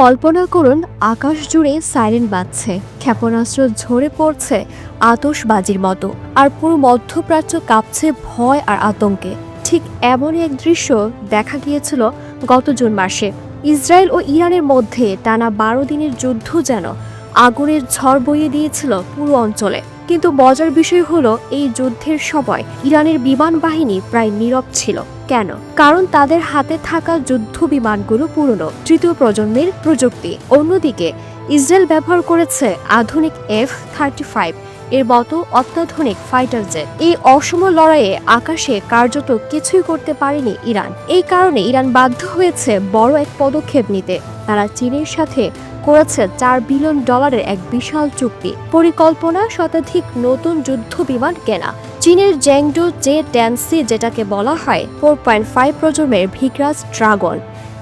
কল্পনা করুন, আকাশ জুড়ে সাইরেন বাজছে। ক্ষেপণাস্ত্র ঝরে পড়ছে আতশবাজির মতো। আর পুরো মধ্যপ্রাচ্য কাঁপছে ভয় আর আতঙ্কে। ঠিক এমনই এক দৃশ্য দেখা গিয়েছিল গত জুন মাসে। ইসরায়েল ও ইরানের মধ্যে টানা বারো দিনের যুদ্ধ যেন আগুনের ঝড় বইয়ে দিয়েছিল পুরো অঞ্চলে। কিন্তু মজার বিষয় হলো, এই যুদ্ধের সময় ইরানের বিমান বাহিনী প্রায় নীরব ছিল। কেন? কারণ তাদের হাতে থাকা যুদ্ধ বিমানগুলো পুরনো, তৃতীয় প্রজন্মের প্রযুক্তি। অন্যদিকে, ইসরায়েল ব্যবহার করেছে আধুনিক এফ থার্টি ফাইভ এর মতো অত্যাধুনিক ফাইটার জেট। এই অসম লড়াইয়ে আকাশে কার্যত কিছুই করতে পারেনি ইরান। এই কারণে ইরান বাধ্য হয়েছে বড় এক পদক্ষেপ নিতে। তারা চীনের সাথে করেছে চার বিলিয়ন ডলারের এক বিশাল চুক্তি। পরিকল্পনা শতাধিক নতুন যুদ্ধ বিমান কেনা। চীনের জ্যাংডো জে ট্যান্সি যেটাকে বলা হয় ফোর পয়েন্ট ফাইভ প্রজন্মের ভিগ্রাস ড্রাগন।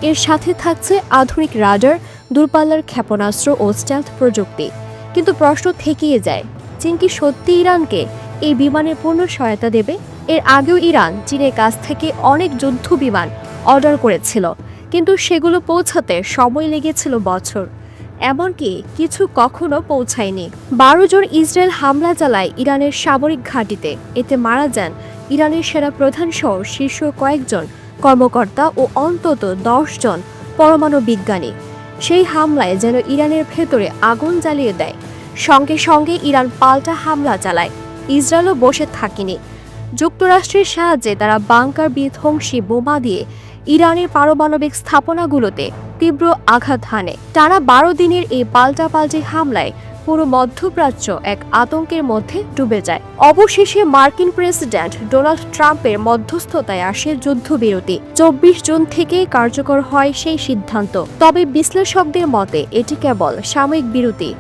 এর সাথে থাকছে আধুনিক রাডার, দূরপাল্লার ক্ষেপণাস্ত্র ও স্ট্যালথ প্রযুক্তি। কিন্তু প্রশ্ন থেকেই যায়, চীন কি সত্যি ইরানকে এই বিমানের পূর্ণ সহায়তা দেবে? এর আগেও ইরান চীনের কাছ থেকে অনেক যুদ্ধ বিমান অর্ডার করেছিল, কিন্তু সেগুলো পৌঁছাতে সময় লেগেছিল বছর। এমনকি কিছু কখনো পৌঁছায়নি। বারো জন ইসরায়েল হামলা চালায় ইরানের সামরিক ঘাঁটিতে। এতে মারা যান ইরানের সেনা প্রধান সহ শীর্ষ কয়েকজন কর্মকর্তা ও অন্তত দশ জন পরমাণু বিজ্ঞানী। সেই হামলায় যেন ইরানের ভেতরে আগুন জ্বালিয়ে দেয়। সঙ্গে সঙ্গে ইরান পাল্টা হামলা চালায়। ইসরায়েলও বসে থাকেনি। যুক্তরাষ্ট্রের সাহায্যে তারা বাংকার বিধ্বংসী বোমা দিয়ে ইরানের পারমাণবিক স্থাপনাগুলোতে তীব্র আঘাত হানে। টানা বারো দিনের এই পাল্টাপাল্টি হামলায় পুরো মধ্যপ্রাচ্য এক আতঙ্কের মধ্যে ডুবে যায়। অবশেষে মার্কিন প্রেসিডেন্ট ডোনাল্ড ট্রাম্পের মধ্যস্থতায় আসে যুদ্ধবিরতি। চব্বিশ জুন থেকে কার্যকর হয় সেই সিদ্ধান্ত। তবে বিশ্লেষকদের মতে, এটি কেবল সাময়িক বিরতি।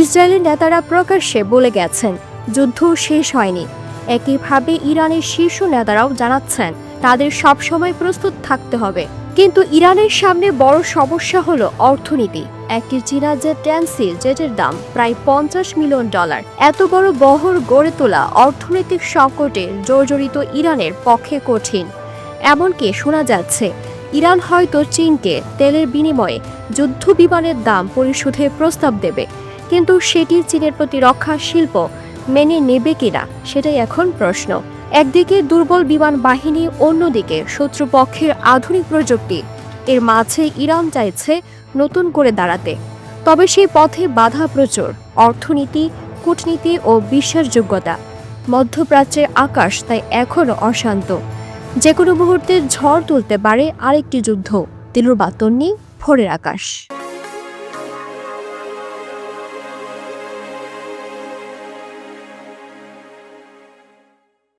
ইসরায়েলের নেতারা প্রকাশ্যে বলে গেছেন, যুদ্ধ শেষ হয়নি। একইভাবে ইরানের শীর্ষ নেতারাও জানাচ্ছেন, তাদের সবসময় প্রস্তুত থাকতে হবে। কিন্তু ইরানের সামনে বড় সমস্যা হলো অর্থনীতি। একটি চীনা জেট ট্যান্সি জেটের দাম প্রায় পঞ্চাশ মিলিয়ন ডলার। এত বড় বহর গড়ে তোলা অর্থনৈতিক সংকটে জর্জরিত ইরানের পক্ষে কঠিন। এমনকি শোনা যাচ্ছে, ইরান হয়তো চীনকে তেলের বিনিময়ে যুদ্ধ বিমানের দাম পরিশোধের প্রস্তাব দেবে, কিন্তু সেটি চীনের প্রতিরক্ষা শিল্প মেনে নেবে কিনা, সেটাই এখন প্রশ্ন। একদিকে দুর্বল বিমান বাহিনী, অন্যদিকে শত্রুপক্ষের আধুনিক প্রযুক্তি। এর মাঝে ইরান চাইছে নতুন করে দাঁড়াতে। তবে সেই পথে বাধা প্রচুর। অর্থনীতি, কূটনীতি ও বিশ্বাসযোগ্যতা মধ্যপ্রাচ্যের আকাশ তাই এখনও অশান্ত। যে কোনো মুহূর্তে ঝড় তুলতে পারে আরেকটি যুদ্ধ। দিলুর বাতন্নি, ভোরের আকাশ।